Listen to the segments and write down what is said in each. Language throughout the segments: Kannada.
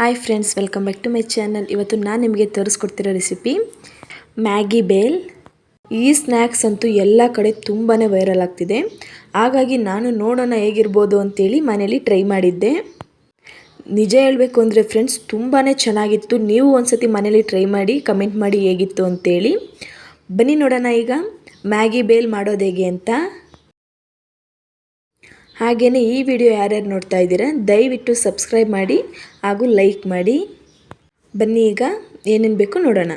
Hi friends welcome back to my channel ಇವತ್ತು ನಾನು ನಿಮಗೆ ತೋರಿಸ್ಕೊಡ್ತಿರೋ ರೆಸಿಪಿ ಮ್ಯಾಗಿ ಬೇಲ್ ಈ ಸ್ನ್ಯಾಕ್ಸ್ ಅಂತೂ ಎಲ್ಲ ಕಡೆ ತುಂಬಾ ವೈರಲ್ ಆಗ್ತಿದೆ. ಹಾಗಾಗಿ ನಾನು ನೋಡೋಣ ಹೇಗಿರ್ಬೋದು ಅಂತೇಳಿ ಮನೇಲಿ ಟ್ರೈ ಮಾಡಿದ್ದೆ. ನಿಜ ಹೇಳಬೇಕು ಅಂದರೆ ಫ್ರೆಂಡ್ಸ್ ತುಂಬಾ ಚೆನ್ನಾಗಿತ್ತು. ನೀವು ಒಂದ್ಸತಿ ಮನೇಲಿ ಟ್ರೈ ಮಾಡಿ ಕಮೆಂಟ್ ಮಾಡಿ ಹೇಗಿತ್ತು ಅಂತೇಳಿ. ಬನ್ನಿ ನೋಡೋಣ ಈಗ ಮ್ಯಾಗಿ ಬೇಲ್ ಮಾಡೋದು ಹೇಗೆ ಅಂತ. ಹಾಗೆಯೇ ಈ ವಿಡಿಯೋ ಯಾರ್ಯಾರು ನೋಡ್ತಾ ಇದ್ದೀರಾ, ದಯವಿಟ್ಟು ಸಬ್ಸ್ಕ್ರೈಬ್ ಮಾಡಿ ಹಾಗೂ ಲೈಕ್ ಮಾಡಿ. ಬನ್ನಿ ಈಗ ಏನೇನು ಬೇಕು ನೋಡೋಣ.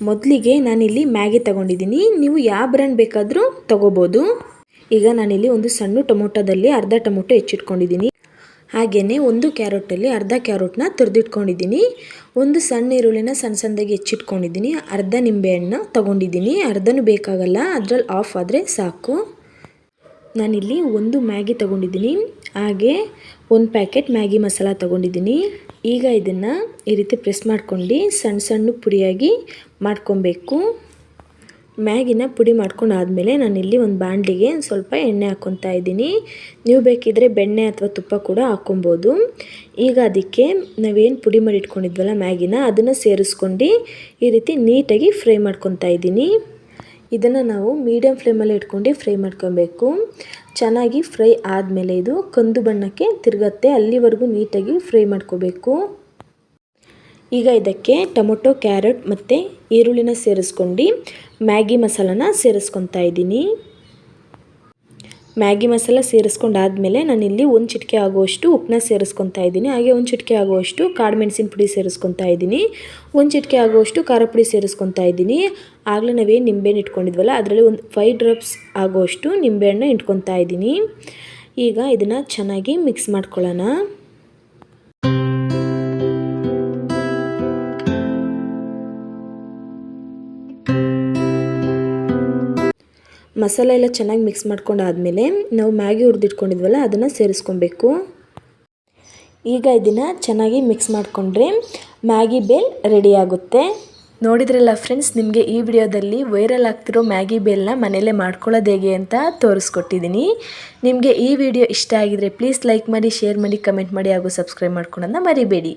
ಮೊದಲಿಗೆ ನಾನಿಲ್ಲಿ ಮ್ಯಾಗಿ ತಗೊಂಡಿದ್ದೀನಿ. ನೀವು ಯಾವ ಬ್ರ್ಯಾಂಡ್ ಬೇಕಾದರೂ ತೊಗೋಬೋದು. ಈಗ ನಾನಿಲ್ಲಿ ಒಂದು ಸಣ್ಣ ಟೊಮೊಟೊದಲ್ಲಿ ಅರ್ಧ ಟೊಮೊಟೊ ಹೆಚ್ಚಿಟ್ಕೊಂಡಿದ್ದೀನಿ. ಹಾಗೆಯೇ ಒಂದು ಕ್ಯಾರೆಟಲ್ಲಿ ಅರ್ಧ ಕ್ಯಾರೆಟ್ನ ತುರಿದಿಟ್ಕೊಂಡಿದ್ದೀನಿ. ಒಂದು ಸಣ್ಣ ಈರುಳ್ಳಿನ ಸಣ್ಣ ಸಣ್ಣದಾಗಿ ಹೆಚ್ಚಿಟ್ಕೊಂಡಿದ್ದೀನಿ. ಅರ್ಧ ನಿಂಬೆಹಣ್ಣು ತೊಗೊಂಡಿದ್ದೀನಿ. ಅರ್ಧನೂ ಬೇಕಾಗಲ್ಲ, ಅದರಲ್ಲಿ ಆಫ್ ಆದರೆ ಸಾಕು. ನಾನಿಲ್ಲಿ ಒಂದು ಮ್ಯಾಗಿ ತಗೊಂಡಿದ್ದೀನಿ, ಹಾಗೆ ಒಂದು ಪ್ಯಾಕೆಟ್ ಮ್ಯಾಗಿ ಮಸಾಲ ತೊಗೊಂಡಿದ್ದೀನಿ. ಈಗ ಇದನ್ನು ಈ ರೀತಿ ಪ್ರೆಸ್ ಮಾಡ್ಕೊಂಡು ಸಣ್ಣ ಸಣ್ಣ ಪುಡಿಯಾಗಿ ಮಾಡ್ಕೊಬೇಕು. ಮ್ಯಾಗಿನ ಪುಡಿ ಮಾಡ್ಕೊಂಡಾದಮೇಲೆ ನಾನಿಲ್ಲಿ ಒಂದು ಬಾಣಲಿಗೆ ಸ್ವಲ್ಪ ಎಣ್ಣೆ ಹಾಕ್ಕೊತಾ ಇದ್ದೀನಿ. ನೀವು ಬೇಕಿದ್ದರೆ ಬೆಣ್ಣೆ ಅಥವಾ ತುಪ್ಪ ಕೂಡ ಹಾಕ್ಕೊಬೋದು. ಈಗ ಅದಕ್ಕೆ ನಾವೇನು ಪುಡಿ ಮಾಡಿ ಇಟ್ಕೊಂಡಿದ್ವಲ್ಲ ಮ್ಯಾಗಿನ, ಅದನ್ನು ಸೇರಿಸ್ಕೊಂಡು ಈ ರೀತಿ ನೀಟಾಗಿ ಫ್ರೈ ಮಾಡ್ಕೊತಾ ಇದ್ದೀನಿ. ಇದನ್ನು ನಾವು ಮೀಡಿಯಮ್ ಫ್ಲೇಮಲ್ಲಿ ಇಟ್ಕೊಂಡು ಫ್ರೈ ಮಾಡ್ಕೊಬೇಕು. ಚೆನ್ನಾಗಿ ಫ್ರೈ ಆದಮೇಲೆ ಇದು ಕಂದು ಬಣ್ಣಕ್ಕೆ ತಿರುಗತ್ತೆ, ಅಲ್ಲಿವರೆಗೂ ನೀಟಾಗಿ ಫ್ರೈ ಮಾಡ್ಕೋಬೇಕು. ಈಗ ಇದಕ್ಕೆ ಟೊಮೊಟೊ, ಕ್ಯಾರೆಟ್ ಮತ್ತು ಈರುಳ್ಳಿನ ಸೇರಿಸ್ಕೊಂಡು ಮ್ಯಾಗಿ ಮಸಾಲನ ಸೇರಿಸ್ಕೊತಾ ಇದ್ದೀನಿ. ಮ್ಯಾಗಿ ಮಸಾಲ ಸೇರಿಸ್ಕೊಂಡಾದಮೇಲೆ ನಾನಿಲ್ಲಿ ಒಂದು ಚಿಟಿಕೆ ಆಗುವಷ್ಟು ಉಪ್ಪನ್ನ ಸೇರಿಸ್ಕೊತಾ ಇದ್ದೀನಿ. ಹಾಗೆ ಒಂದು ಚಿಟಿಕೆ ಆಗುವಷ್ಟು ಕಾಡು ಮೆಣಸಿನ ಪುಡಿ ಸೇರಿಸ್ಕೊತಾ ಇದ್ದೀನಿ. ಒಂದು ಚಿಟಿಕೆ ಆಗುವಷ್ಟು ಖಾರ ಪುಡಿ ಸೇರಿಸ್ಕೊತಾ ಇದ್ದೀನಿ. ಆಗಲೇ ನಾವೇನು ನಿಂಬೆಹಣ್ಣು ಇಟ್ಕೊಂಡಿದ್ವಲ್ಲ, ಅದರಲ್ಲಿ ಒಂದು ಫೈವ್ ಡ್ರಾಪ್ಸ್ ಆಗುವಷ್ಟು ನಿಂಬೆಹಣ್ಣು ಇಟ್ಕೊತಾ ಇದ್ದೀನಿ. ಈಗ ಇದನ್ನು ಚೆನ್ನಾಗಿ ಮಿಕ್ಸ್ ಮಾಡ್ಕೊಳ್ಳೋಣ. ಮಸಾಲೆ ಎಲ್ಲ ಚೆನ್ನಾಗಿ ಮಿಕ್ಸ್ ಮಾಡ್ಕೊಂಡಾದಮೇಲೆ ನಾವು ಮ್ಯಾಗಿ ಹುರಿದಿಟ್ಕೊಂಡಿದ್ವಲ್ಲ, ಅದನ್ನು ಸೇರಿಸ್ಕೊಬೇಕು. ಈಗ ಇದನ್ನು ಚೆನ್ನಾಗಿ ಮಿಕ್ಸ್ ಮಾಡಿಕೊಂಡ್ರೆ ಮ್ಯಾಗಿ ಬೇಲ್ ರೆಡಿ ಆಗುತ್ತೆ. ನೋಡಿದ್ರಲ್ಲ ಫ್ರೆಂಡ್ಸ್, ನಿಮಗೆ ಈ ವಿಡಿಯೋದಲ್ಲಿ ವೈರಲ್ ಆಗ್ತಿರೋ ಮ್ಯಾಗಿ ಬೇಲ್ನ ಮನೆಯಲ್ಲೇ ಮಾಡ್ಕೊಳ್ಳೋದು ಹೇಗೆ ಅಂತ ತೋರಿಸ್ಕೊಟ್ಟಿದ್ದೀನಿ. ನಿಮಗೆ ಈ ವಿಡಿಯೋ ಇಷ್ಟ ಆಗಿದರೆ ಪ್ಲೀಸ್ ಲೈಕ್ ಮಾಡಿ, ಶೇರ್ ಮಾಡಿ, ಕಮೆಂಟ್ ಮಾಡಿ ಹಾಗೂ ಸಬ್ಸ್ಕ್ರೈಬ್ ಮಾಡ್ಕೊಳ್ಳೋದನ್ನ ಮರಿಬೇಡಿ.